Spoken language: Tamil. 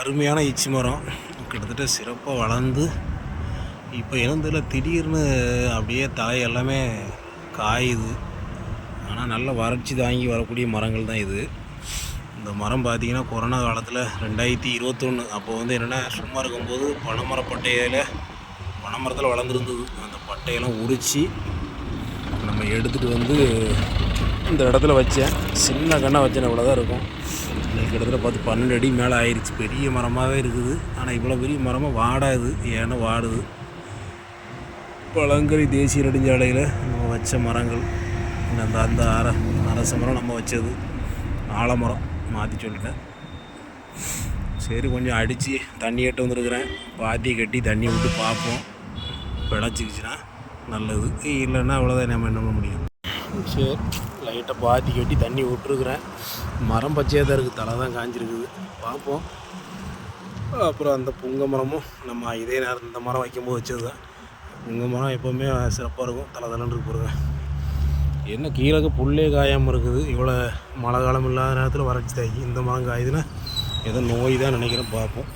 அருமையான இச்சி மரம். கிட்டத்தட்ட சிறப்பாக வளர்ந்து இப்போ இனந்தில் திடீர்னு அப்படியே தாய் எல்லாமே காயுது. ஆனால் நல்ல வறட்சி தாங்கி வரக்கூடிய மரங்கள் தான் இது. இந்த மரம் பார்த்தீங்கன்னா கொரோனா காலத்தில் ரெண்டாயிரத்தி இருபத்தொன்று அப்போ வந்து என்னென்னா சும்மா இருக்கும்போது பனைமரப்பட்டையில் பனைமரத்தில் வளர்ந்துருந்தது. அந்த பட்டையெல்லாம் உரித்து நம்ம எடுத்துகிட்டு வந்து இந்த இடத்துல வச்சேன். சின்ன கண்ணை வச்சேன் இவ்வளோ தான் இருக்கும். இன்னைக்கு கிட்டத்தட்ட பார்த்து பன்னெண்டு அடி மேலே ஆயிடுச்சு பெரிய மரமாகவே இருக்குது. ஆனால் இவ்வளோ பெரிய மரமாக வாடாது ஏன்னா வாடுது. பழங்கரி தேசிய நெடுஞ்சாலையில் நம்ம வச்ச மரங்கள். அந்த அந்த அர அரச மரம் நம்ம வச்சது. ஆலமரம் மாற்றி சொல்லிட்டேன். சரி கொஞ்சம் அடித்து தண்ணி கட்டு வந்துருக்குறேன். பாத்தியை கட்டி தண்ணி விட்டு பார்ப்போம். பிழைச்சிக்கிச்சுன்னா நல்லது. இல்லைன்னா அவ்வளோதான் நம்ம என்ன பண்ண முடியும்? சரி லைட்டாக பாத்தி கட்டி தண்ணி விட்டுருக்குறேன். மரம் பச்சையாக தான் இருக்குது தலை தான் காஞ்சிருக்குது. பார்ப்போம். அப்புறம் அந்த புங்க மரமும் நம்ம இதே நேரம் இந்த மரம் வைக்கும்போது வச்சது தான் புங்க மரம் எப்போவுமே சிறப்பாக இருக்கும் தலை தலைன்னு இருக்கு என்ன கீழே புல்லே காயாமல் இருக்குது. இவ்வளோ மழை காலம் இல்லாத நேரத்தில் வறட்சி தாக்கி இந்த மரம் காயுதுன்னா ஏதோ நோய் தான் நினைக்கிறேன் பார்ப்போம்.